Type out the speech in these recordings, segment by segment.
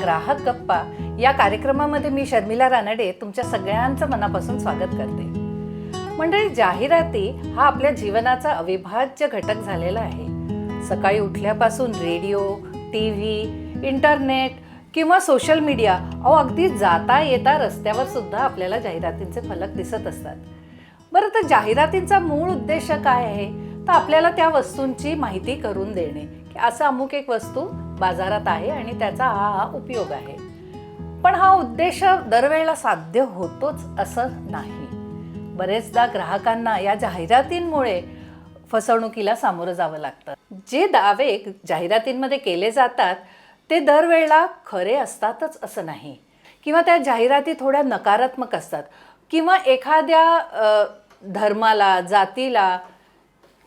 ग्राहक ग्राहक गप्पा. या कार्यक्रमामध्ये मी शर्मिला रानडे तुमच्या सगळ्यांचं मनापासून स्वागत करते. मंडळी जाहिराती हा आपल्या जीवनाचा अविभाज्य घटक झालेला आहे. सकाळी उठल्यापासून रेडिओ टी व्ही इंटरनेट किंवा सोशल मीडिया अहो अगदी जाता येता रस्त्यावर सुद्धा आपल्याला जाहिरातींचे फलक दिसत असतात. बरं तर जाहिरातींचा मूळ उद्देश काय आहे? तर आपल्याला त्या वस्तूंची माहिती करून देणे. की असं अमुक एक वस्तू बाजारात आहे आणि त्याचा हा हा उपयोग आहे. पण हा उद्देश दरवेळेला साध्य होतोच असं नाही. बरेचदा ग्राहकांना या जाहिरातींमुळे फसवणुकीला सामोरं जावं लागतं. जे दावे जाहिरातींमध्ये केले जातात ते दरवेळेला खरे असतातच असं नाही. किंवा त्या जाहिराती थोड्या नकारात्मक असतात. किंवा एखाद्या धर्माला जातीला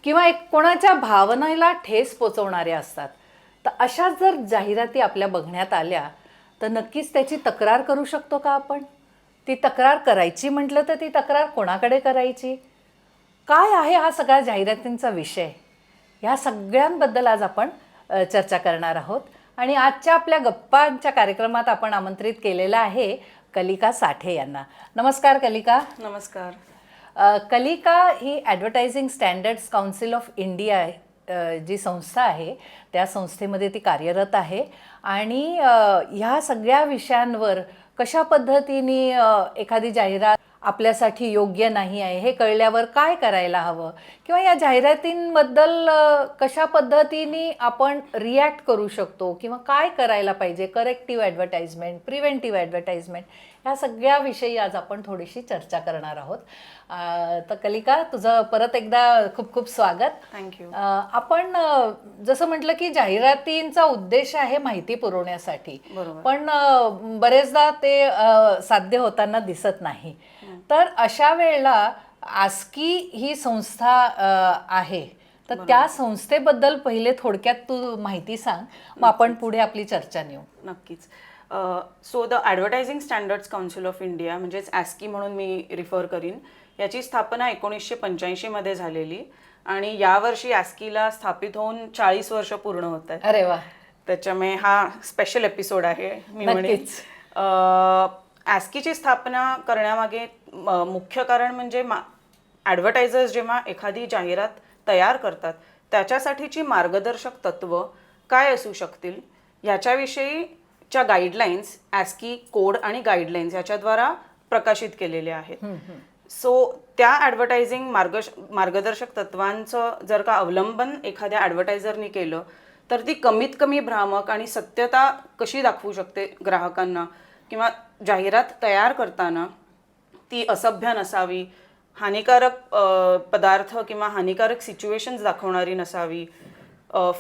किंवा एक कोणाच्या भावनेला ठेस पोचवणाऱ्या असतात. तर अशा जर जाहिराती आपल्या बघण्यात आल्या तर नक्कीच त्याची तक्रार करू शकतो का आपण? ती तक्रार करायची म्हटलं तर ती तक्रार कोणाकडे करायची? काय आहे हा सगळा जाहिरातींचा विषय? ह्या सगळ्यांबद्दल आज आपण चर्चा करणार आहोत. आणि आजच्या आपल्या गप्पांच्या कार्यक्रमात आपण आमंत्रित केलेलं आहे कलिका साठे यांना. नमस्कार कलिका. नमस्कार. कलिका ही advertising standards council of India जी संस्था आहे त्या संस्थेमध्ये ती कार्यरत आहे. आणि ह्या सगळ्या विषयांवर कशा पद्धतीने एखादी जाहिरात आपल्यासाठी योग्य नाही आहे हे कळल्यावर काय करायला हवं? किंवा या जाहिरातींबद्दल कशा पद्धतीने आपण रिॲक्ट करू शकतो? किंवा काय करायला पाहिजे? करेक्टिव्ह ॲडव्हर्टाइजमेंट प्रिव्हेंटिव्ह ॲडव्हर्टाइजमेंट ह्या सगळ्या विषयी आज आपण थोडीशी चर्चा करणार आहोत. तर कलिका तुझं परत एकदा खूप खूप स्वागत. थँक्यू आपण जसं म्हटलं की जाहिरातींचा उद्देश आहे माहिती पुरवण्यासाठी. पण बरेचदा ते साध्य होताना दिसत नाही. तर अशा वेळेला आस्की ही संस्था आहे. तर त्या संस्थेबद्दल पहिले थोडक्यात तू माहिती सांग. मग आपण पुढे आपली चर्चा नेऊ. नक्कीच. So the advertising standards council of India म्हणजेच ॲस्की म्हणून मी रिफर करीन याची स्थापना एकोणीसशे पंच्याऐंशीमध्ये झालेली आणि यावर्षी ॲस्कीला स्थापित होऊन चाळीस वर्ष पूर्ण होत आहेत. अरे वा. त्याच्यामुळे हा स्पेशल एपिसोड आहे मी म्हणेन. नक्कीच. ॲस्कीची स्थापना करण्यामागे मुख्य कारण म्हणजे मा ॲडव्हर्टायझर्स जेव्हा एखादी जाहिरात तयार करतात त्याच्यासाठीची मार्गदर्शक तत्व काय असू शकतील? ह्याच्याविषयीच्या गाईडलाईन्स ॲस्की कोड आणि गाईडलाईन्स याच्याद्वारा प्रकाशित केलेले आहेत. सो त्या ॲडव्हर्टायझिंग मार्ग मार्गदर्शक तत्वांचं जर का अवलंबन एखाद्या ॲडव्हर्टायझरनी केलं तर ती कमीत कमी भ्रामक आणि सत्यता कशी दाखवू शकते ग्राहकांना? किंवा जाहिरात तयार करताना ती असभ्य नसावी हानिकारक पदार्थ किंवा हानिकारक सिच्युएशन्स दाखवणारी नसावी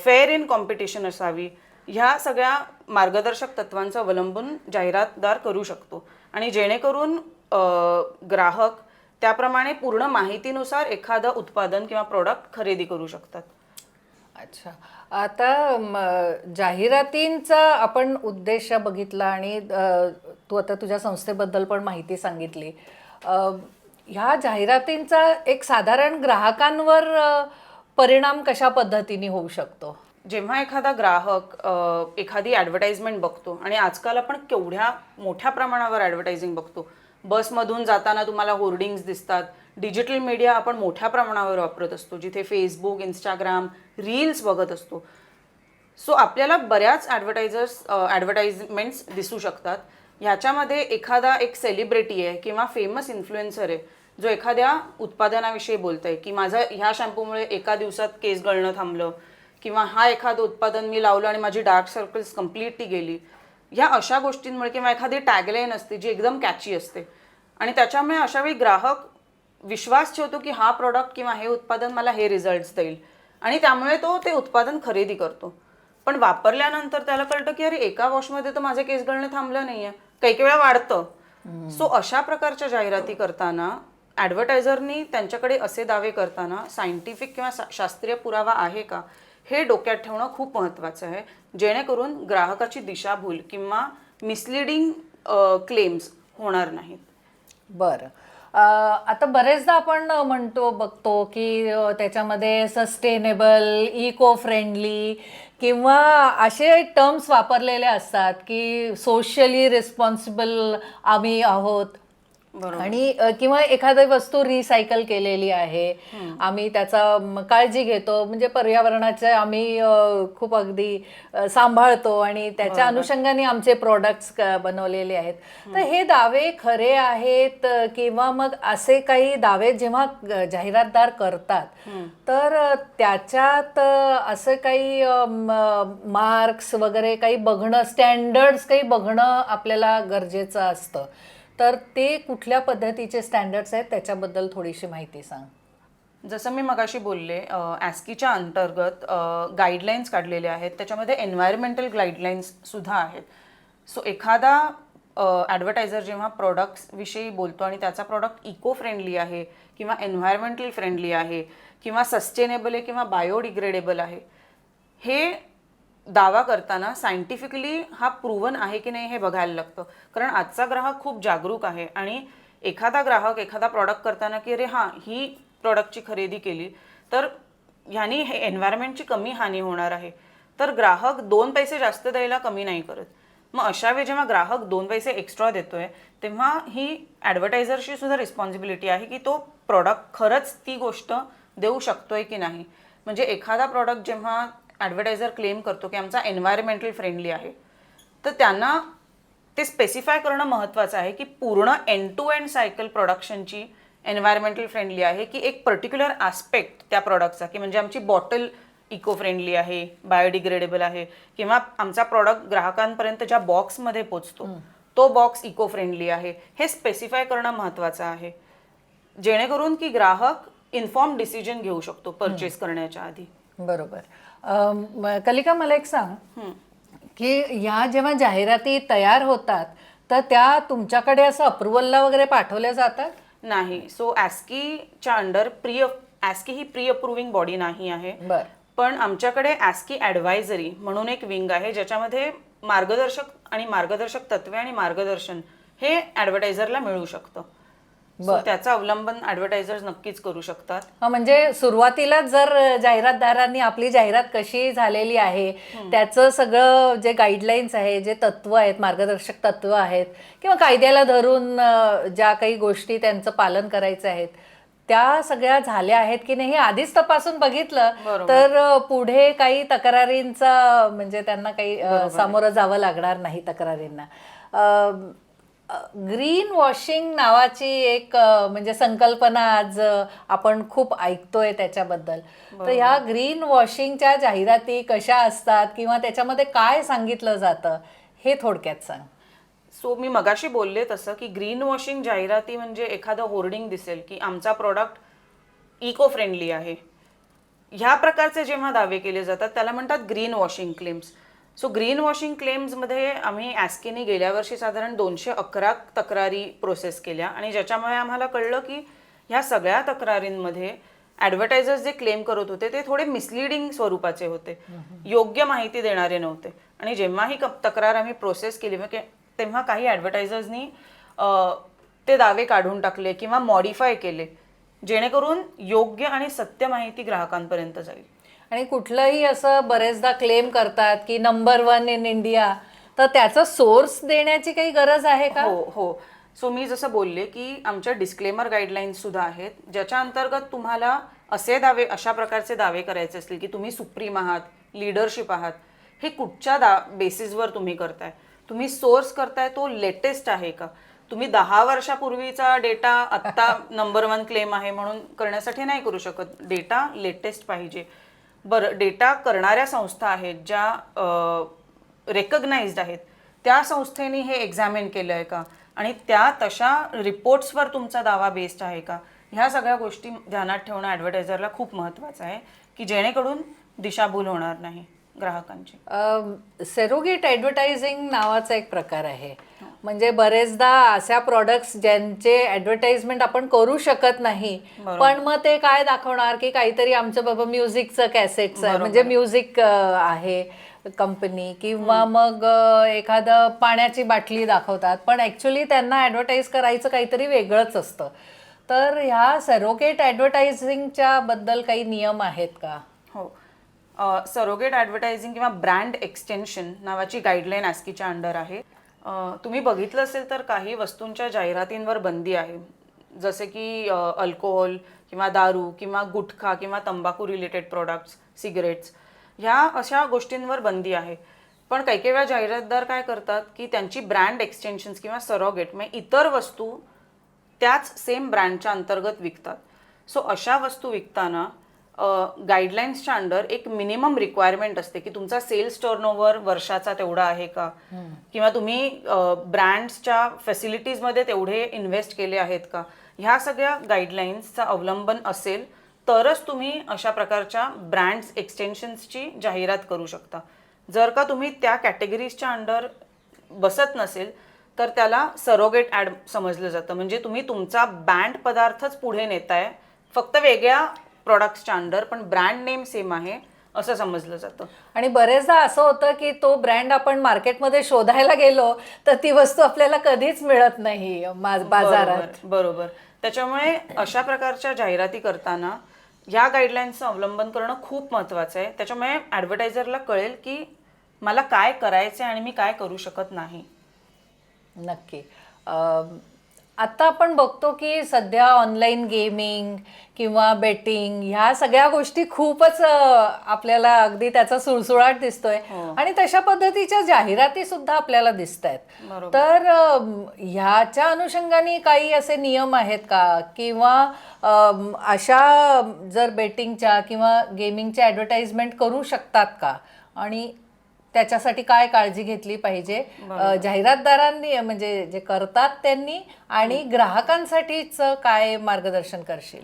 फेअर इन कॉम्पिटिशन असावी ह्या सगळ्या मार्गदर्शक तत्वांचं अवलंबून जाहिरातदार करू शकतो. आणि जेणेकरून ग्राहक त्याप्रमाणे पूर्ण माहितीनुसार एखादं उत्पादन किंवा प्रॉडक्ट खरेदी करू शकतात. अच्छा. आता म, जाहिरातींचा आपण उद्देश बघितला आणि अ, तू आता तुझ्या संस्थेबद्दल पण माहिती सांगितली. अ, ह्या जाहिरातींचा एक साधारण ग्राहकांवर अ, परिणाम कशा पद्धतीने होऊ शकतो? जेव्हा एखादा ग्राहक अ, एखादी ॲडव्हर्टाइजमेंट बघतो आणि आजकाल आपण केवढ्या मोठ्या प्रमाणावर ॲडव्हर्टायझिंग बघतो. बसमधून जाताना तुम्हाला होर्डिंग्स दिसतात. डिजिटल मीडिया आपण मोठ्या प्रमाणावर वापरत असतो जिथे फेसबुक इंस्टाग्राम रील्स बघत असतो. सो आपल्याला बऱ्याच ॲडव्हर्टायझर्स ॲडव्हर्टाइजमेंट्स दिसू शकतात. ह्याच्यामध्ये एखादा एक सेलिब्रिटी आहे किंवा फेमस इन्फ्लुएन्सर आहे जो एखाद्या उत्पादनाविषयी बोलत आहे की माझं ह्या शॅम्पूमुळे एका दिवसात केस गळणं थांबलं किंवा हा एखादं उत्पादन मी लावलं आणि माझी डार्क सर्कल्स कम्प्लिटली गेली. ह्या अशा गोष्टींमुळे किंवा एखादी टॅगलाईन असते जी एकदम कॅची असते. आणि त्याच्यामुळे अशावेळी ग्राहक विश्वास ठेवतो की हा प्रॉडक्ट किंवा हे उत्पादन मला हे रिझल्ट्स देईल. आणि त्यामुळे तो ते उत्पादन खरेदी करतो. पण वापरल्यानंतर त्याला कळतं की अरे एका वॉशमध्ये तर माझे केस गळणं थांबलं नाहीये. काही काही वेळा वाढतं. सो अशा प्रकारच्या जाहिराती करताना ॲडव्हर्टायझरनी त्यांच्याकडे असे दावे करताना सायंटिफिक किंवा शास्त्रीय पुरावा आहे का हे डोक्यात ठेवणं खूप महत्त्वाचं आहे. जेणेकरून ग्राहकाची दिशाभूल किंवा मिसलिडिंग क्लेम्स होणार नाहीत. बरं. आता बरेचदा आपण म्हणतो बघतो की त्याच्यामध्ये सस्टेनेबल इको फ्रेंडली किंवा असे टर्म्स वापरलेले असतात की सोशली रिस्पॉन्सिबल आम्ही आहोत. आणि किंवा एखादी वस्तू रिसायकल केलेली आहे आम्ही त्याचा काळजी घेतो म्हणजे पर्यावरणाचे आम्ही खूप अगदी सांभाळतो आणि त्याच्या अनुषंगाने आमचे प्रोडक्ट्स बनवलेले आहेत. तर हे दावे खरे आहेत किंवा मग असे काही दावे जेव्हा जाहिरातदार करतात तर त्याच्यात असं काही मार्क्स वगैरे काही बघणं स्टँडर्ड्स काही बघणं आपल्याला गरजेचं असतं. तर ते कुठल्या पद्धतीचे स्टँडर्ड्स आहेत त्याच्याबद्दल थोडीशी माहिती सांग. जसं मी मगाशी बोलले ॲस्कीच्या अंतर्गत गाईडलाईन्स काढलेले आहेत. त्याच्यामध्ये एन्व्हायरमेंटल गाईडलाईन्ससुद्धा आहेत. सो एखादा ॲडव्हर्टायझर जेव्हा प्रॉडक्ट्सविषयी बोलतो आणि त्याचा प्रॉडक्ट इको फ्रेंडली आहे किंवा एन्व्हायरमेंटल फ्रेंडली आहे किंवा सस्टेनेबल आहे किंवा बायोडिग्रेडेबल आहे हे दावा करताना सायंटिफिकली हा प्रूवन आहे की नाही हे बघायला लागतं. कारण आजचा ग्राहक खूप जागरूक आहे आणि एखादा ग्राहक एखादा प्रॉडक्ट करताना की अरे हां ही प्रॉडक्टची खरेदी केली तर ह्यानी हे एन्व्हायरमेंटची कमी हानी होणार आहे. तर ग्राहक दोन पैसे जास्त द्यायला कमी नाही करत. मग अशा वेळी जेव्हा ग्राहक दोन पैसे एक्स्ट्रा देतोय तेव्हा ही ॲडव्हर्टायझरची सुद्धा रिस्पॉन्सिबिलिटी आहे की तो प्रॉडक्ट खरंच ती गोष्ट देऊ शकतोय की नाही. म्हणजे एखादा प्रॉडक्ट जेव्हा ॲडव्हर्टायझर क्लेम करतो की आमचा एन्व्हायरमेंटल फ्रेंडली आहे. तर त्यांना ते स्पेसिफाय करणं महत्त्वाचं आहे की पूर्ण एंड टू एंड सायकल प्रोडक्शनची एन्व्हायरमेंटल फ्रेंडली आहे की एक पर्टिक्युलर आस्पेक्ट त्या प्रॉडक्टचा की म्हणजे आमची बॉटल इको फ्रेंडली आहे बायोडिग्रेडेबल आहे किंवा आमचा प्रॉडक्ट ग्राहकांपर्यंत ज्या बॉक्समध्ये पोचतो तो बॉक्स इको फ्रेंडली आहे. हे स्पेसिफाय करणं महत्त्वाचं आहे. जेणेकरून की ग्राहक इन्फॉर्म डिसिजन घेऊ शकतो परचेस करण्याच्या आधी. बरोबर. कलिका मला एक सांग. की ह्या जेव्हा जाहिराती तयार होतात तर त्या तुमच्याकडे असं अप्रुव्हलला वगैरे पाठवल्या जातात? नाही. सो ॲस्कीच्या अंडर प्री ॲस्की ही प्री अप्रुव्हिंग बॉडी नाही आहे. बर. पण आमच्याकडे ॲस्की ॲडवायझरी म्हणून एक विंग आहे ज्याच्यामध्ये मार्गदर्शक आणि मार्गदर्शक तत्वे आणि मार्गदर्शन हे ॲडव्हर्टायझरला मिळू शकतं. So त्याचं अवलंबन ॲडव्हर्टायझर्स नक्कीच करू शकतात. हा म्हणजे सुरुवातीलाच जर जाहिरातदारांनी आपली जाहिरात कशी झालेली आहे त्याचं सगळं जे गाईडलाईन्स आहे जे तत्व आहेत मार्गदर्शक तत्व आहेत किंवा कायद्याला धरून ज्या काही गोष्टी त्यांचं पालन करायचं आहेत त्या सगळ्या झाल्या आहेत की नाही हे आधीच तपासून बघितलं. तर पुढे काही तक्रारींचा म्हणजे त्यांना काही सामोरं जावं लागणार नाही तक्रारींना. ग्रीन वॉशिंग नावाची एक म्हणजे संकल्पना आज आपण खूप ऐकतोय त्याच्याबद्दल. तर ह्या ग्रीन वॉशिंगच्या जाहिराती कशा असतात किंवा त्याच्यामध्ये काय सांगितलं जातं हे थोडक्यात सांग. सो मी मगाशी बोलले तसं की ग्रीन वॉशिंग जाहिराती म्हणजे एखादं होर्डिंग दिसेल की आमचा प्रॉडक्ट इको फ्रेंडली आहे. ह्या प्रकारचे जेव्हा दावे केले जातात त्याला म्हणतात green washing claims. So green washing क्लेम्समध्ये आम्ही ॲस्कीने गेल्या वर्षी साधारण दोनशे अकरा तक्रारी प्रोसेस केल्या. आणि ज्याच्यामुळे आम्हाला कळलं की ह्या सगळ्या तक्रारींमध्ये ॲडव्हर्टायझर्स जे क्लेम करत होते ते थोडे मिसलिडिंग स्वरूपाचे होते. योग्य माहिती देणारे नव्हते. आणि जेव्हा ही तक्रार आम्ही प्रोसेस केली तेव्हा काही ॲडव्हर्टायझर्सनी ते दावे काढून टाकले किंवा मॉडिफाय केले जेणेकरून योग्य आणि सत्य माहिती ग्राहकांपर्यंत जाईल. आणि कुठलंही असं बरेचदा क्लेम करतात की नंबर वन इन इंडिया तर त्याचा सोर्स देण्याची काही गरज आहे का? हो हो. सो मी जसं बोलले की आमच्या डिस्क्लेमर गाईडलाईन्स सुद्धा आहेत ज्याच्या अंतर्गत तुम्हाला असे दावे अशा प्रकारचे दावे करायचे असतील की तुम्ही सुप्रीम आहात लिडरशिप आहात हे कुठच्या दा बेसिसवर तुम्ही करताय? तुम्ही सोर्स करताय तो लेटेस्ट आहे का? तुम्ही दहा वर्षापूर्वीचा डेटा आत्ता नंबर वन क्लेम आहे म्हणून करण्यासाठी नाही करू शकत. डेटा लेटेस्ट पाहिजे. बरं डेटा करणाऱ्या संस्था आहेत ज्या रेकग्नाइज्ड आहेत त्या संस्थेने हे एक्झामिन केलं आहे का? आणि त्या तशा रिपोर्ट्सवर तुमचा दावा बेस्ड आहे का? ह्या सगळ्या गोष्टी ध्यानात ठेवणं ॲडव्हर्टायझरला खूप महत्त्वाचं आहे की जेणेकरून दिशाभूल होणार नाही ग्राहकांची. सेरोगेट ॲडव्हर्टायझिंग नावाचा एक प्रकार आहे. म्हणजे बरेचदा अशा प्रॉडक्ट्स ज्यांचे ॲडव्हर्टाइजमेंट आपण करू शकत नाही पण मग ते काय दाखवणार की काहीतरी आमचं बाबा म्युझिकचं कॅसेटचं म्हणजे म्युझिक आहे कंपनी किंवा मग एखादं पाण्याची बाटली दाखवतात. पण ॲक्च्युली त्यांना ॲडव्हर्टाईज करायचं काहीतरी वेगळंच असतं. तर ह्या सरोगेट ॲडव्हर्टायझिंगच्या बद्दल काही नियम आहेत का? हो. सरोगेट ॲडव्हर्टायझिंग किंवा ब्रँड एक्सटेन्शन नावाची गाईडलाईन आस्कीच्या अंडर आहे. तुम्ही बघितलं असेल तर काही वस्तूंच्या जाहिरातींवर बंदी आहे. जसे की अल्कोहोल किंवा दारू किंवा गुटखा किंवा तंबाखू रिलेटेड प्रोडक्ट्स सिगरेट्स ह्या अशा गोष्टींवर बंदी आहे. पण काही काही वेळा जाहिरातदार काय करतात की त्यांची ब्रँड एक्सटेन्शन्स किंवा सरोगेट म्हणजे इतर वस्तू त्याच सेम ब्रँडच्या अंतर्गत विकतात. सो अशा वस्तू विकताना गाईडलाईन्सच्या अंडर एक मिनिमम रिक्वायरमेंट असते की तुमचा सेल्स टर्नओव्हर वर्षाचा तेवढा आहे का? किंवा तुम्ही ब्रँड्सच्या फॅसिलिटीजमध्ये तेवढे इन्व्हेस्ट केले आहेत का? ह्या सगळ्या गाईडलाईन्सचा अवलंबन असेल तरच तुम्ही अशा प्रकारच्या ब्रँड्स एक्सटेन्शन्सची जाहिरात करू शकता. जर का तुम्ही त्या कॅटेगरीजच्या अंडर बसत नसेल तर त्याला सरोगेट ॲड समजलं जातं. म्हणजे तुम्ही तुमचा बँड पदार्थच पुढे नेताय फक्त वेगळ्या प्रॉडक्ट्सच्या अंडर पण ब्रँड नेम सेम आहे असं समजलं जातं. आणि बरेचदा असं होतं की तो ब्रँड आपण मार्केटमध्ये शोधायला गेलो तर ती वस्तू आपल्याला कधीच मिळत नाही बाजारात. बरोबर. त्याच्यामुळे अशा प्रकारच्या जाहिराती करताना या गाईडलाईन्सचं अवलंबन करणं खूप महत्त्वाचं आहे. त्याच्यामुळे ॲडव्हर्टायझरला कळेल की मला काय करायचं आहे आणि मी काय करू शकत नाही. नक्की. आता आपण बघतो की सध्या ऑनलाईन गेमिंग किंवा बेटिंग ह्या सगळ्या गोष्टी खूपच आपल्याला अगदी त्याचा सुळसुळाट दिसतोय. आणि तशा पद्धतीच्या जाहिराती सुद्धा आपल्याला दिसत आहेत. तर ह्याच्या अनुषंगाने काही असे नियम आहेत का? किंवा अशा जर बेटिंगच्या किंवा गेमिंगच्या ॲडव्हर्टाइजमेंट करू शकतात का? आणि त्याच्यासाठी काय काळजी घेतली पाहिजे? जाहिरातदारांनी म्हणजे जे करतात त्यांनी आणि ग्राहकांसाठीच काय मार्गदर्शन करशील?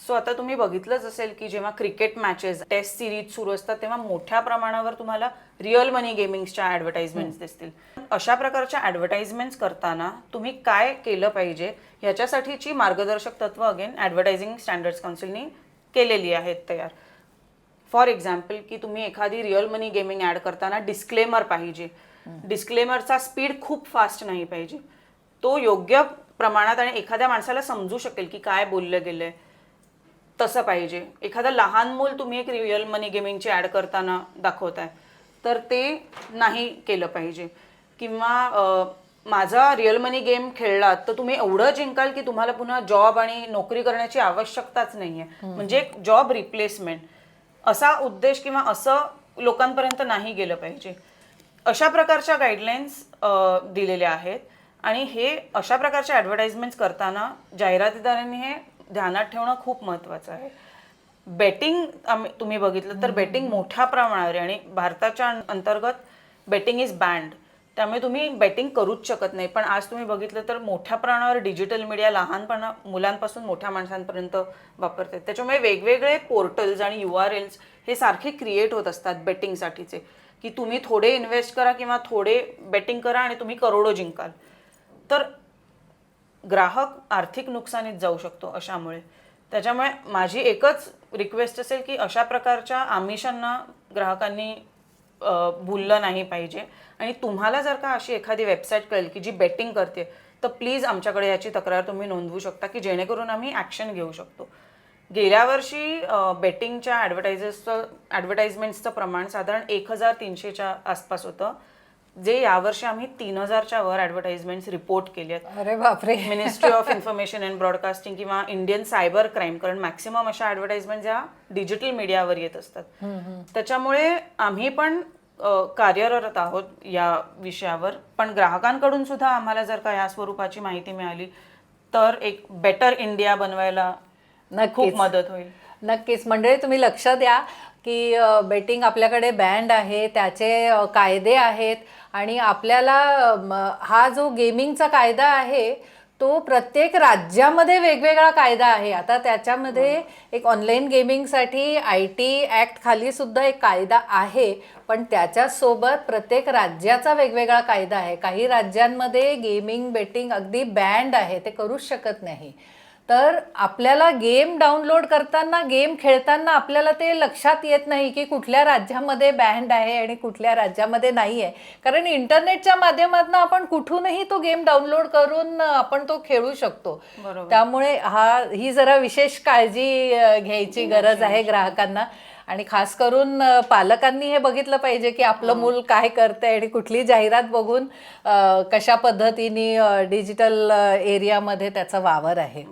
सो आता तुम्ही बघितलंच असेल की जेव्हा क्रिकेट मॅचेस टेस्ट सिरीज सुरू असतात तेव्हा मोठ्या प्रमाणावर तुम्हाला रिअल मनी गेमिंगच्या ॲडव्हर्टाइजमेंट्स दिसतील. अशा प्रकारच्या ॲडव्हर्टाइजमेंट्स करताना तुम्ही काय केलं पाहिजे? ह्याच्यासाठीची मार्गदर्शक तत्व अगेन ॲडव्हर्टायझिंग स्टँडर्ड्स काउन्सिलनी केलेली आहेत तयार. फॉर एक्झाम्पल की तुम्ही एखादी रिअल मनी गेमिंग ॲड करताना डिस्क्लेमर पाहिजे. डिस्क्लेमरचा स्पीड खूप फास्ट नाही पाहिजे. तो योग्य प्रमाणात आणि एखाद्या माणसाला समजू शकेल की काय बोललं गेलंय. तसं पाहिजे. एखादं लहान मूल तुम्ही एक रिअल मनी गेमिंगची ॲड करताना दाखवताय तर ते नाही केलं पाहिजे. किंवा माझा रिअल मनी गेम खेळलात तर तुम्ही एवढं जिंकाल की तुम्हाला पुन्हा जॉब आणि नोकरी करण्याची आवश्यकताच नाहीये. म्हणजे एक जॉब रिप्लेसमेंट. असा उद्देश किंवा असं लोकांपर्यंत नाही गेलं पाहिजे. अशा प्रकारच्या गाईडलाईन्स दिलेल्या आहेत. आणि हे अशा प्रकारच्या ॲडव्हर्टाइजमेंट्स करताना जाहिरातीदारांनी हे ध्यानात ठेवणं खूप महत्त्वाचं आहे. बेटिंग आम्ही तुम्ही बघितलं तर बेटिंग मोठ्या प्रमाणावर आणि भारताच्या अंतर्गत बेटिंग इज बँड त्यामुळे तुम्ही बेटिंग करूच शकत नाही. पण आज तुम्ही बघितलं तर मोठ्या प्रमाणावर डिजिटल मीडिया लहानपणा मुलांपासून मोठ्या माणसांपर्यंत वापरतात त्याच्यामुळे वेगवेगळे पोर्टल्स आणि यू आर एल्स हे सारखे क्रिएट होत असतात बेटिंगसाठीचे की तुम्ही थोडे इन्व्हेस्ट करा किंवा थोडे बेटिंग करा आणि तुम्ही करोडो जिंकाल. तर ग्राहक आर्थिक नुकसानीत जाऊ शकतो अशामुळे. त्याच्यामुळे माझी एकच रिक्वेस्ट असेल की अशा प्रकारच्या आमिषांना ग्राहकांनी भुललं नाही पाहिजे. आणि तुम्हाला जर का अशी एखादी वेबसाईट कळेल की जी बेटिंग करते तर प्लीज आमच्याकडे याची तक्रार तुम्ही नोंदवू शकता की जेणेकरून आम्ही ॲक्शन घेऊ शकतो. गेल्या वर्षी बेटिंगच्या ॲडव्हर्टायझर्सचं ॲडव्हर्टाइजमेंट्सचं प्रमाण साधारण एक हजार तीनशेच्या आसपास होतं. जे यावर्षी आम्ही तीन हजारच्या वर ॲडव्हर्टाइजमेंट्स रिपोर्ट केले आहेत. अरे बापरे. Ministry of information and broadcasting किंवा इंडियन सायबर क्राईम कारण मॅक्सिमम अशा ॲडव्हर्टाइजमेंट या डिजिटल मीडियावर येत असतात. त्याच्यामुळे आम्ही पण कार्यरत आहोत या विषयावर. पण ग्राहकांकडून सुद्धा आम्हाला जर का या स्वरूपाची माहिती मिळाली तर एक बेटर इंडिया बनवायला खूप मदत होईल. नक्कीच. मंडळी तुम्ही लक्ष द्या की बेटिंग आपल्याकडे बँड आहे त्याचे कायदे आहेत. आणि आपल्याला हा जो गेमिंगचा कायदा आहे तो प्रत्येक राज्यामध्ये वेगवेगळा कायदा आहे. आता त्याच्यामध्ये एक ऑनलाईन गेमिंगसाठी आय टी ॲक्ट खाली सुद्धा एक कायदा आहे पण त्याच्यासोबत प्रत्येक राज्याचा वेगवेगळा कायदा आहे. काही राज्यांमध्ये गेमिंग बेटिंग अगदी बँड आहे ते करूच शकत नाही. तर आपल्याला गेम डाउनलोड करताना गेम खेळताना आपल्याला ते लक्षात येत नाही की कुठल्या राज्यामध्ये बँड आहे आणि कुठल्या राज्यामध्ये नाही आहे कारण इंटरनेटच्या माध्यमातून आपण कुठूनही तो गेम डाउनलोड करून आपण तो खेळू शकतो. त्यामुळे हा ही जरा विशेष काळजी घ्यायची गरज आहे ग्राहकांना. आणि खास करून पालकांनी हे बघितलं पाहिजे की आपलं मूल काय करतंय आणि कुठली जाहिरात बघून कशा पद्धतीने डिजिटल एरियामध्ये त्याचा वावर आहे.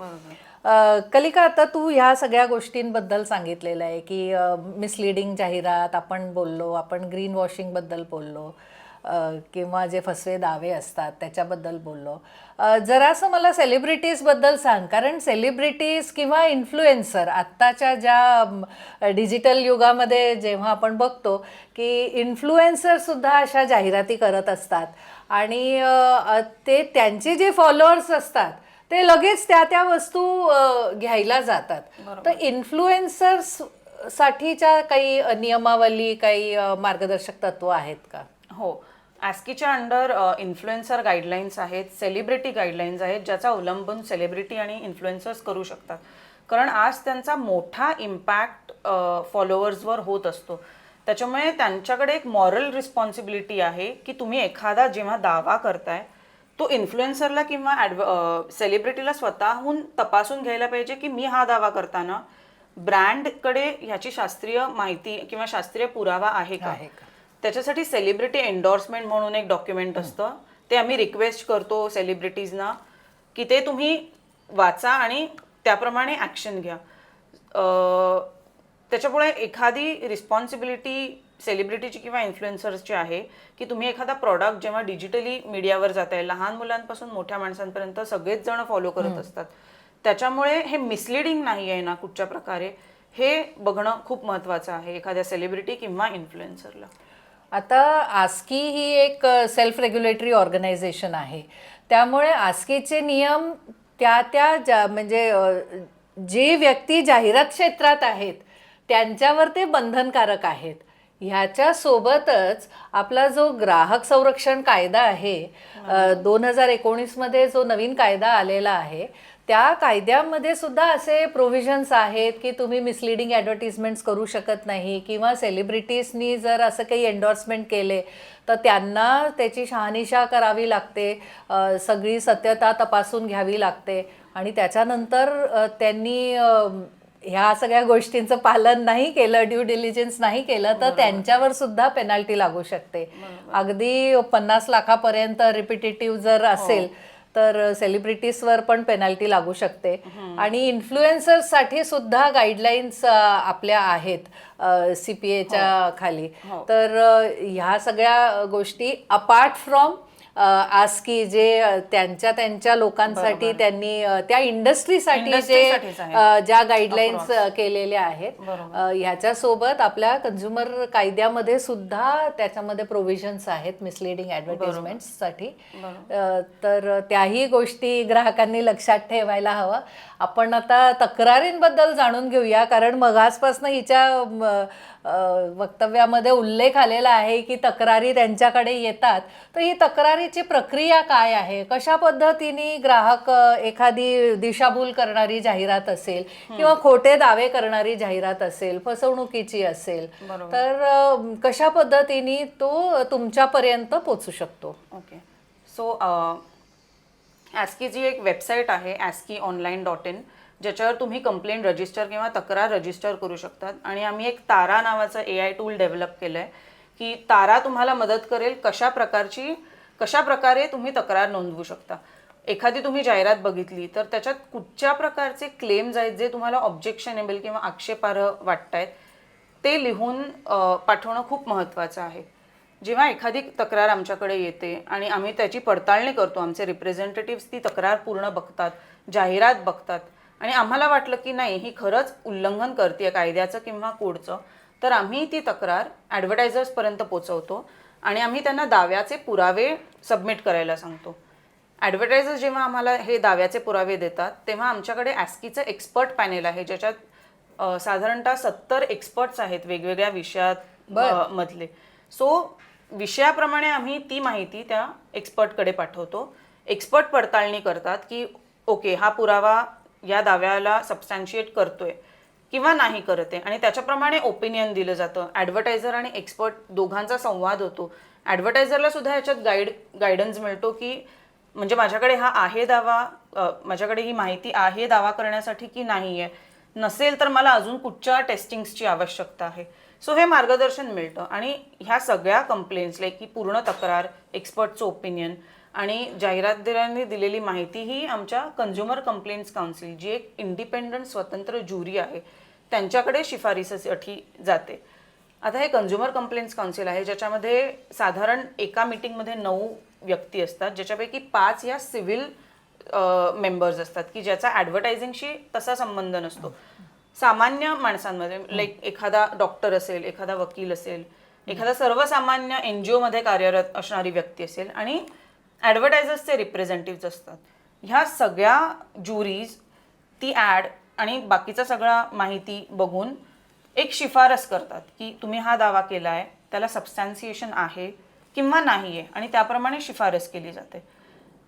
कलिका आता तू ह्या सगळ्या गोष्टींबद्दल सांगितलेलं आहे की मिसलिडिंग जाहिरात आपण बोललो आपण ग्रीन वॉशिंगबद्दल बोललो. किंवा जे फसवे दावे असतात त्याच्याबद्दल बोललो. जरासं मला सेलिब्रिटीजबद्दल सांग कारण सेलिब्रिटीज किंवा इन्फ्लुएन्सर आत्ताच्या ज्या डिजिटल युगामध्ये जेव्हा आपण बघतो की इन्फ्लुएन्सरसुद्धा अशा जाहिराती करत असतात. आणि ते त्यांचे जे फॉलोअर्स असतात ते लगेच त्या त्या वस्तू घ्यायला जातात. तर इन्फ्लुएन्सर्स साठीच्या काही नियमावली काही मार्गदर्शक तत्व आहेत का? हो. ॲस्कीच्या अंडर इन्फ्लुएन्सर गाईडलाईन्स आहेत सेलिब्रिटी गाईडलाईन्स आहेत ज्याचा अवलंबून सेलिब्रिटी आणि इन्फ्लुएन्सर्स करू शकतात. कारण आज त्यांचा मोठा इम्पॅक्ट फॉलोअर्सवर होत असतो. त्याच्यामुळे त्यांच्याकडे एक मॉरल रिस्पॉन्सिबिलिटी आहे की तुम्ही एखादा जेव्हा दावा करताय तो इन्फ्लुएन्सरला किंवा ॲडव सेलिब्रिटीला स्वतःहून तपासून घ्यायला पाहिजे की मी हा दावा करताना ब्रँडकडे ह्याची शास्त्रीय माहिती किंवा शास्त्रीय पुरावा आहे आहे का? त्याच्यासाठी सेलिब्रिटी एन्डोर्समेंट म्हणून एक डॉक्युमेंट असतं. ते आम्ही रिक्वेस्ट करतो सेलिब्रिटीजना की ते तुम्ही वाचा आणि त्याप्रमाणे ॲक्शन घ्या. त्याच्यामुळे एखादी रिस्पॉन्सिबिलिटी सेलिब्रिटीची किंवा इन्फ्लुएन्सर्सची आहे की तुम्ही एखादा प्रॉडक्ट जेव्हा डिजिटली मीडियावर जात आहे लहान मुलांपासून मोठ्या माणसांपर्यंत सगळेच जण फॉलो करत असतात. त्याच्यामुळे हे मिसलिडिंग नाही आहे ना कुठच्या प्रकारे? हे बघणं खूप महत्त्वाचं आहे एखाद्या सेलिब्रिटी किंवा इन्फ्लुएन्सरला आता आस्की ही एक सेल्फ रेग्युलेटरी ऑर्गनायझेशन आहे. त्यामुळे आस्कीचे नियम त्या त्या ज्या म्हणजे जे व्यक्ती जाहिरात क्षेत्रात आहेत त्यांच्यावर ते बंधनकारक आहेत. ह्याच्या सोबतच आपला जो ग्राहक संरक्षण कायदा आहे दोन हजार एकोणीसमध्ये जो नवीन कायदा आलेला आहे त्या कायद्यामध्ये सुद्धा असे प्रोव्हिजन्स आहेत की तुम्ही मिसलिडिंग ॲडव्हर्टिजमेंट्स करू शकत नाही किंवा सेलिब्रिटीजनी जर असं काही एन्डॉर्समेंट केले तर त्यांना त्याची शहानिशा करावी लागते सगळी सत्यता तपासून घ्यावी लागते. आणि त्याच्यानंतर त्यांनी ह्या सगळ्या गोष्टींचं पालन नाही केलं ड्यू डिलिजन्स नाही केलं तर त्यांच्यावर सुद्धा पेनल्टी लागू शकते. अगदी पन्नास लाखापर्यंत रिपिटेटिव्ह जर असेल तर सेलिब्रिटीजवर पण पेनल्टी लागू शकते. आणि इन्फ्लुएन्सर्ससाठी सुद्धा गाईडलाईन्स आपल्या आहेत सी पी एच्या खाली. तर अ, ह्या सगळ्या गोष्टी अपार्ट फ्रॉम आस्की जे त्यांच्या त्यांच्या लोकांसाठी त्यांनी त्या इंडस्ट्रीसाठी जे ज्या गाईडलाईन्स केलेल्या आहेत ह्याच्यासोबत आपल्या कंझ्युमर कायद्यामध्ये सुद्धा त्याच्यामध्ये प्रोव्हिजन्स आहेत मिसलिडिंग ॲडव्हर्टिजमेंट्ससाठी तर त्याही गोष्टी ग्राहकांनी लक्षात ठेवायला हवं. आपण आता तक्रारींबद्दल जाणून घेऊया कारण मगासपासून हिच्या वक्तव्यामध्ये उल्लेख आलेला आहे की तक्रारी त्यांच्याकडे येतात. तर ही तक्रारीची प्रक्रिया काय आहे? कशा पद्धतीने ग्राहक एखादी दिशाभूल करणारी जाहिरात असेल किंवा खोटे दावे करणारी जाहिरात असेल फसवणुकीची असेल तर कशा पद्धतीने तो तुमच्यापर्यंत पोचू शकतो? ओके. सो ॲस्कीची एक वेबसाईट आहे ॲस्की ऑनलाईन डॉट इन ज्याच्यावर तुम्ही कंप्लेंट रजिस्टर किंवा तक्रार रजिस्टर करू शकतात. आणि आम्ही एक तारा नावाचं ए आय टूल डेव्हलप केलं आहे की तारा तुम्हाला मदत करेल कशा प्रकारची कशा प्रकारे तुम्ही तक्रार नोंदवू शकता? एखादी तुम्ही जाहिरात बघितली तर त्याच्यात कुठच्या प्रकारचे क्लेम्स आहेत जे तुम्हाला ऑब्जेक्शनेबल किंवा आक्षेपार्ह वाटतायत ते लिहून पाठवणं खूप महत्त्वाचं आहे. जेव्हा एखादी तक्रार आमच्याकडे येते आणि आम्ही त्याची पडताळणी करतो आमचे रिप्रेझेंटेटिव्स ती तक्रार पूर्ण बघतात जाहिरात बघतात आणि आम्हाला वाटलं की नाही ही खरंच उल्लंघन करते कायद्याचं किंवा कोडचं तर आम्ही ती तक्रार ॲडव्हर्टायझर्सपर्यंत पोचवतो. आणि आम्ही त्यांना दाव्याचे पुरावे सबमिट करायला सांगतो. ॲडव्हर्टायझर्स जेव्हा आम्हाला हे दाव्याचे पुरावे देतात तेव्हा आमच्याकडे ॲस्कीचं एक्सपर्ट पॅनेल आहे ज्याच्यात साधारणतः सत्तर एक्सपर्ट्स आहेत वेगवेगळ्या विषयात मधले. सो विषयाप्रमाणे आम्ही ती माहिती त्या एक्सपर्टकडे पाठवतो. एक्सपर्ट पडताळणी करतात की ओके हा पुरावा या दाव्याला सबस्टॅन्शिएट करतोय. किंवा नाही करत आहे. आणि त्याच्याप्रमाणे ओपिनियन दिलं जातं. ॲडव्हर्टायझर आणि एक्सपर्ट दोघांचा संवाद होतो. ॲडव्हर्टायझरला सुद्धा याच्यात गाईड गायडन्स मिळतो की म्हणजे माझ्याकडे हा आहे दावा माझ्याकडे ही माहिती आहे दावा करण्यासाठी की नाही आहे नसेल तर मला अजून कुठच्या टेस्टिंग्सची आवश्यकता आहे. सो हे मार्गदर्शन मिळतं. आणि ह्या सगळ्या कंप्लेंट्स लाईक की पूर्ण तक्रार एक्सपर्टचं ओपिनियन आणि जाहिरातदारांनी दिलेली माहिती ही आमच्या कन्झ्युमर कंप्लेंट्स काउन्सिल जी एक इंडिपेंडंट स्वतंत्र ज्युरी आहे त्यांच्याकडे शिफारसीसाठी जाते. आता हे कन्झ्युमर कंप्लेंट्स काउन्सिल आहे ज्याच्यामध्ये साधारण एका मीटिंगमध्ये नऊ व्यक्ती असतात ज्याच्यापैकी पाच या सिव्हिल मेंबर्स असतात की ज्याचा ॲडव्हर्टायझिंगशी तसा संबंध नसतो. सामान्य माणसांमध्ये लाईक एखादा डॉक्टर असेल एखादा वकील असेल एखादा सर्वसामान्य एन जी ओमध्ये कार्यरत असणारी व्यक्ती असेल आणि ॲडव्हर्टायझर्सचे रिप्रेझेंटेटिव्ह असतात. ह्या सगळ्या ज्युरीज ती ॲड आणि बाकीचा सगळा माहिती बघून एक शिफारस करतात की तुम्ही हा दावा केला आहे त्याला सबस्टॅन्सिएशन आहे किंवा नाही आहे आणि त्याप्रमाणे शिफारस केली जाते.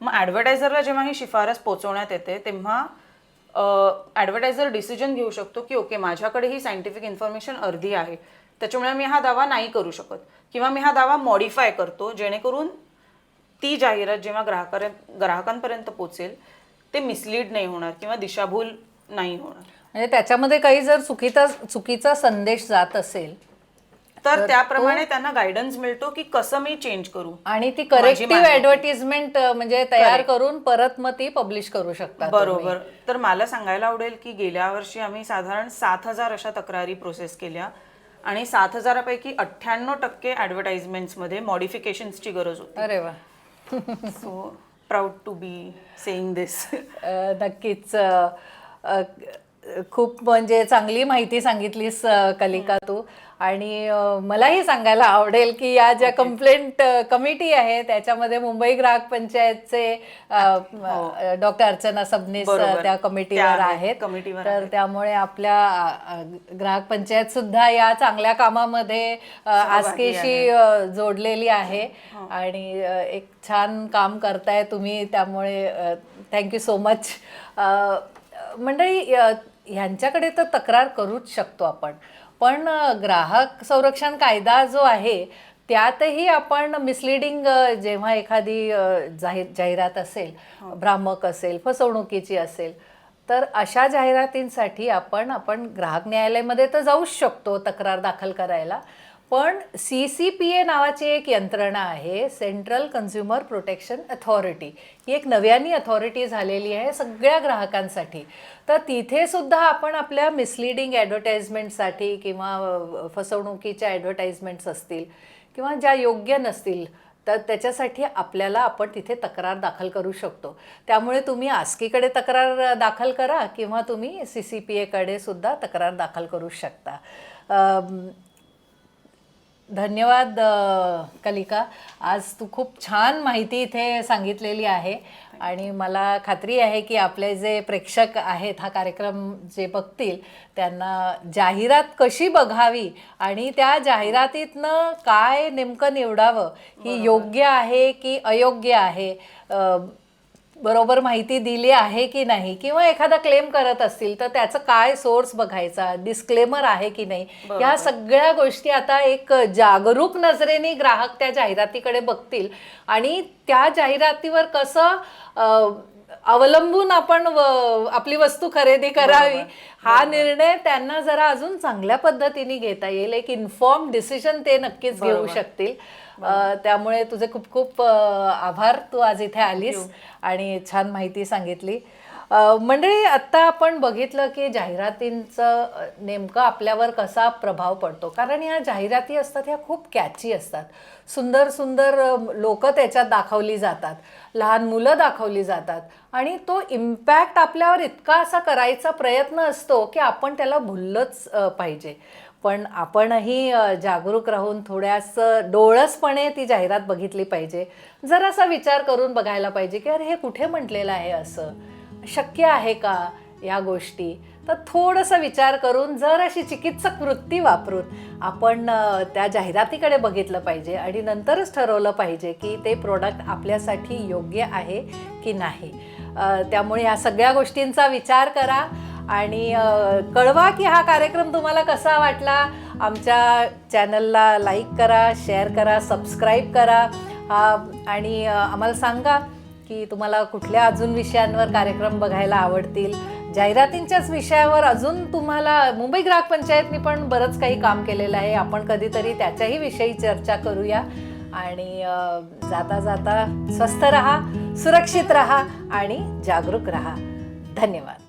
मग ॲडव्हर्टायझरला जेव्हा ही शिफारस पोचवण्यात येते तेव्हा ॲडव्हर्टायझर डिसिजन घेऊ शकतो की ओके माझ्याकडे ही सायंटिफिक इन्फॉर्मेशन अर्धी आहे. त्याच्यामुळे मी हा दावा नाही करू शकत. किंवा मी हा दावा मॉडिफाय करतो जेणेकरून ती जाहिरात जेव्हा ग्राहकार्य ग्राहकांपर्यंत पोचेल ते मिसलीड नाही होणार किंवा दिशाभूल नाही होणार. म्हणजे त्याच्यामध्ये काही जर चुकीचा चुकीचा संदेश जात असेल तर त्याप्रमाणे त्यांना गायडन्स मिळतो की कसं मी चेंज करू. आणि ती करेक्टिव्ह ऍडव्हर्टिजमेंट म्हणजे तयार करून परत मग ती पब्लिश करू शकतात बरोबर. तर मला सांगायला आवडेल की गेल्या वर्षी आम्ही साधारण सात हजार अशा तक्रारी प्रोसेस केल्या आणि सात हजारापैकी अठ्ठ्याण्णव टक्के ॲडव्हर्टाइजमेंट्समध्ये मॉडिफिकेशन्सची गरज होती. अरे वा. So proud to be saying this नक्कीच. खूप म्हणजे चांगली माहिती सांगितलीस कलिका तू. आणि मलाही सांगायला आवडेल की या ज्या कंप्लेंट कमिटी आहे त्याच्यामध्ये मुंबई ग्राहक पंचायतचे डॉक्टर अर्चना सबनीस. त्या कमिटीवर आहेत, तर त्यामुळे आपल्या ग्राहक पंचायत सुद्धा या चांगल्या कामामध्ये आस्केशी जोडलेली आहे. आणि अ, एक छान काम करताय तुम्ही त्यामुळे थँक्यू सो मच मंडळी ह्यांच्याकडे तर तक्रार करूच शकतो आपण. पण ग्राहक संरक्षण कायदा जो आहे त्यातही आपण मिसलिडिंग जेव्हा एखादी जाहीर जाहिरात असेल भ्रामक असेल फसवणुकीची असेल तर अशा जाहिरातींसाठी आपण आपण ग्राहक न्यायालयामध्ये तर जाऊच शकतो तक्रार दाखल करायला. पण सी सी पी ए नावाची एक यंत्रणा आहे सेंट्रल कन्झ्युमर प्रोटेक्शन अथॉरिटी ही एक नव्यानी अथॉरिटी झालेली आहे सगळ्या ग्राहकांसाठी. तर तिथे सुद्धा आपण आपल्या मिसलिडिंग ॲडव्हर्टाइजमेंटसाठी किंवा फसवणुकीच्या ॲडव्हर्टाइजमेंट्स असतील किंवा ज्या योग्य नसतील तर त्याच्यासाठी आपल्याला आपण तिथे तक्रार दाखल करू शकतो. त्यामुळे तुम्ही आस्कीकडे तक्रार दाखल करा किंवा तुम्ही सी सी पी एकडे सुद्धा तक्रार दाखल करू शकता. धन्यवाद कलिका. आज तू खूप छान माहिती इथे सांगितलेली आहे. आणि मला खात्री आहे की आपले जे प्रेक्षक आहेत हा कार्यक्रम जे बघतील त्यांना जाहिरात कशी बघावी आणि त्या जाहिरातीतनं काय नेमकं निवडावं ही योग्य आहे की अयोग्य आहे? बरोबर माहिती दिली आहे की नाही? किंवा एखादा क्लेम करत असतील तर त्याचं काय सोर्स बघायचा? डिस्क्लेमर आहे की नाही? या सगळ्या गोष्टी आता एक जागरूक नजरेने ग्राहक त्या जाहिरातीकडे बघतील. आणि त्या जाहिरातीवर कसं अवलंबून आपण आपली वस्तू खरेदी करावी हा निर्णय त्यांना जरा अजून चांगल्या पद्धतीने घेता येईल. एक इन्फॉर्म डिसिजन ते नक्कीच घेऊ शकतील. त्यामुळे तुझे खूप खूप आभार तू आज इथे आलीस आणि छान माहिती सांगितली. मंडळी आत्ता आपण बघितलं की जाहिरातींचं नेमकं आपल्यावर कसा प्रभाव पडतो? कारण या जाहिराती असतात ह्या खूप कॅची असतात. सुंदर सुंदर लोक त्याच्यात दाखवली जातात. लहान मुलं दाखवली जातात. आणि तो इम्पॅक्ट आपल्यावर इतका असा करायचा प्रयत्न असतो की आपण त्याला भुललंच पाहिजे. पण आपणही जागरूक राहून थोड्यास डोळसपणे ती जाहिरात बघितली पाहिजे. जरासा विचार करून बघायला पाहिजे की अरे हे कुठे म्हटलेलं आहे असं? शक्य आहे का या गोष्टी? तर थोडासा विचार करून जर अशी चिकित्सक वृत्ती वापरून आपण त्या जाहिरातीकडे बघितलं पाहिजे आणि नंतरच ठरवलं पाहिजे की ते प्रोडक्ट आपल्यासाठी योग्य आहे की नाही. त्यामुळे ह्या सगळ्या गोष्टींचा विचार करा आणि कळवा की हा कार्यक्रम तुम्हाला कसा वाटला. आमच्या चॅनलला लाईक करा शेअर करा सबस्क्राईब करा. आणि आम्हाला सांगा की तुम्हाला कुठल्या अजून विषयांवर कार्यक्रम बघायला आवडतील? जाहिरातींच्याच विषयावर अजून तुम्हाला मुंबई ग्राहक पंचायतनी पण बरंच काही काम केलेलं आहे. आपण कधीतरी त्याच्याही विषयी चर्चा करूया. आणि जाता जाता स्वस्थ रहा सुरक्षित रहा आणि जागरूक रहा. धन्यवाद.